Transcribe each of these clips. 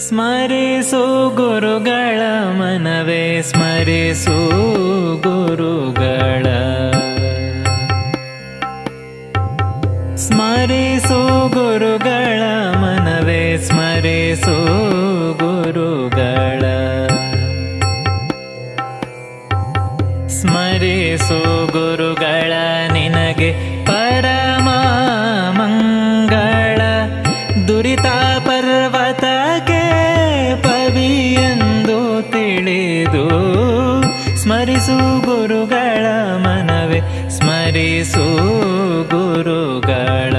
ಸ್ಮರಿಸು ಗುರುಗಳ ಮನವೇ ಸ್ಮರಿಸು ಗುರುಗಳ. ಸ್ಮರಿಸು ಗುರುಗಳ ಮನವೇ ಸ್ಮರಿಸು ಗುರುಗಳ. ಸ್ಮರಿಸು ಗುರುಗಳ ನಿನಗೆ ತಿಳಿದು ಸ್ಮರಿಸು ಗುರುಗಳ ಮನವೇ ಸ್ಮರಿಸು ಗುರುಗಳ.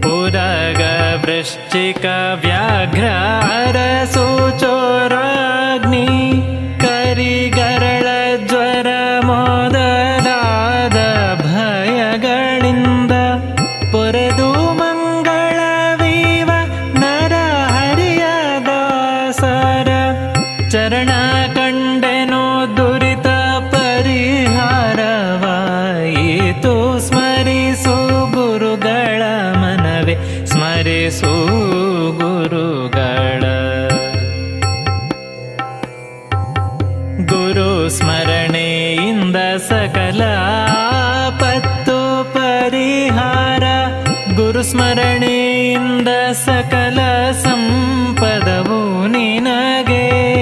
ಪುರಗ ವೃಶ್ಚಿಕ ವ್ಯಾಘ್ರ ಚೋರಾಗ್ನಿ ಕಂಡೆನು ದುರಿತ ಪರಿಹಾರವಾಯಿತು ಸ್ಮರಿಸು ಗುರುಗಳ ಮನವೇ, ಸ್ಮರಿಸು ಗುರುಗಳ. ಗುರು ಸ್ಮರಣೆಯಿಂದ ಸಕಲ ಪತ್ತು ಪರಿಹಾರ. ಗುರು ಸ್ಮರಣೆಯಿಂದ ಸಕಲ ಸಂಪದವು ನಿನಗೆ.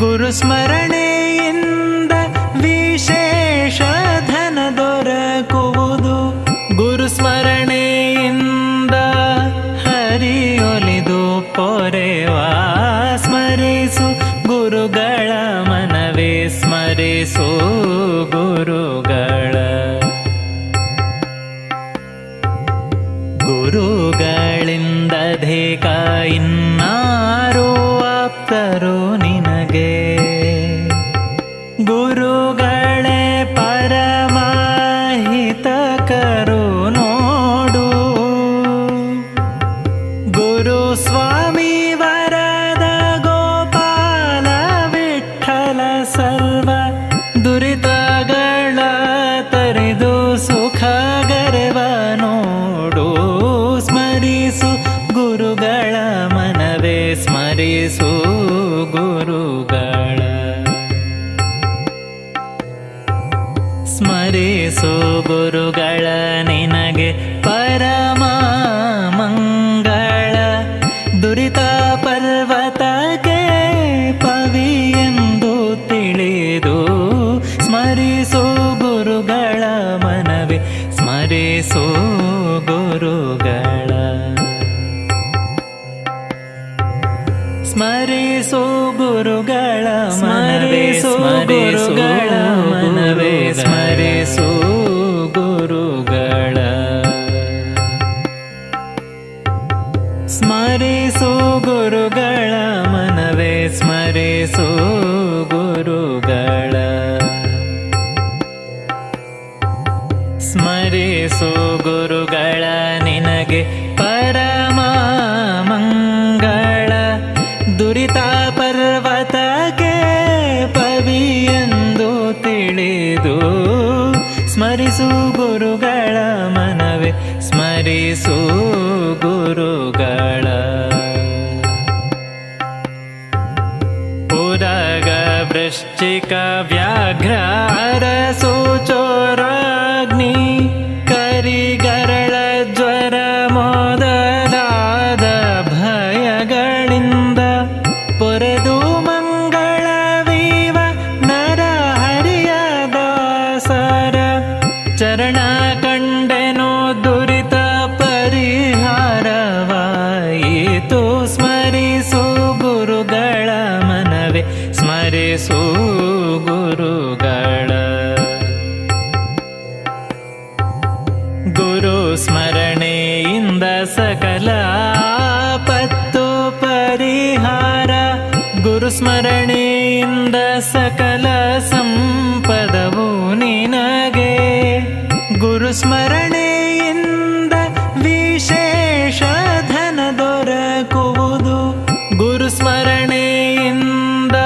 ಗುರು ಸ್ಮರಣೆಯಿಂದ ವಿಶೇಷ ಧನ ದೊರಕುವುದು. ಗುರು ಸ್ಮರಣೆಯಿಂದ ಹರಿಯೊಲಿದು ಪೊರೆವಾ ಸ್ಮರಿಸು. ಗುರುಗಳ ಮನವೇ ಸ್ಮರಿಸು ಗುರುಗಳ. ಗುರುಗಳಿಂದ ಧೇಕ ಇನ್ನಾರು ಆಪ್ತರು ನಿನಗೆ. ಗುರುಗಳೇ ಪರಮಾಹಿತಕರು ನೋಡು. ಗುರು ಸ್ವಾಮಿ ವರದ ಗೋಪಾಲ ವಿಠಲ ಸರ್ವ ದುರಿತಗಳ ತರಿದು ಸುಖ ಗರವ ನೋಡು. ಸ್ಮರಿಸು ಗುರುಗಳ ಮನವೇ, ಸ್ಮರಿಸು ಸ್ಮರಿಸು ಗುರುಗಳ ನಿನಗೆ ಪರಮ ಮಂಗಳ. ದುರಿತ ಪರ್ವತಕ್ಕೆ ಎಂದು ತಿಳಿದು ಸ್ಮರಿಸೋ ಗುರುಗಳ ಮನವಿ. ಸ್ಮರಿಸು ಗುರುಗಳ. ಸ್ಮರಿಸು ಗುರುಗಳ ಸ್ಮರಿಸು ಗುರುಗಳ ಸ್ಮರಿಸು ಗುರುಗಳ ನಿನಗೆ ಪರಮ ಮಂಗಳ. ದುರಿತ ಪರ್ವತಕ್ಕೆ ಪವಿಯೆಂದು ತಿಳಿದು ಸ್ಮರಿಸು ಗುರುಗಳ ಮನವೇ, ಸ್ಮರಿಸು ಗುರುಗಳ. ಪುರಗ ವೃಶ್ಚಿಕ ವ್ಯಾಘ್ರ ಅರಸು ಕಂಡೆನು ದುರಿತ ಪರಿಹಾರವಾಯಿತು. ಸ್ಮರಿಸು ಗುರುಗಳ ಮನವೇ, ಸ್ಮರಿಸು ಗುರುಗಳ. ಗುರು ಸ್ಮರಣೆಯಿಂದ ಸಕಲ ಪತ್ತು ಪರಿಹಾರ. ಗುರು ಸ್ಮರಣೆಯಿಂದ ಸಕಲ ಸಂಪದವು ನಿನಗೆ. ಗುರು ಸ್ಮರಣೆಯಿಂದ ವಿಶೇಷ ಧನ ದೊರಕುವುದು. ಗುರು ಸ್ಮರಣೆಯಿಂದ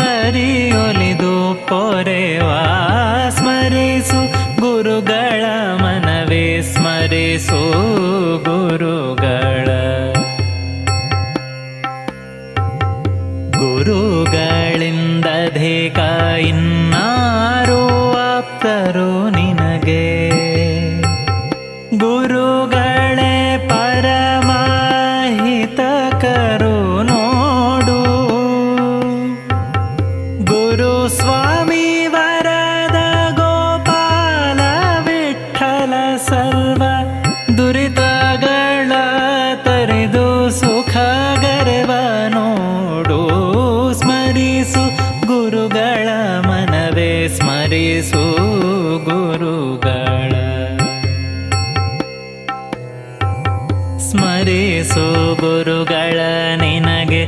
ಹರಿಯೊಲಿದು ಪೊರೆವಾ ಸ್ಮರಿಸು. ಗುರುಗಳ ಮನವೇ ಸ್ಮರಿಸು ಸ್ಮರಿಸು ಗುರುಗಳ. ಗುರುಗಳಿಂದ ಇನ್ನಾರು ಆಪ್ತರು ಸ್ಮರಿಸು ಗುರುಗಳ ನಿನಗೆ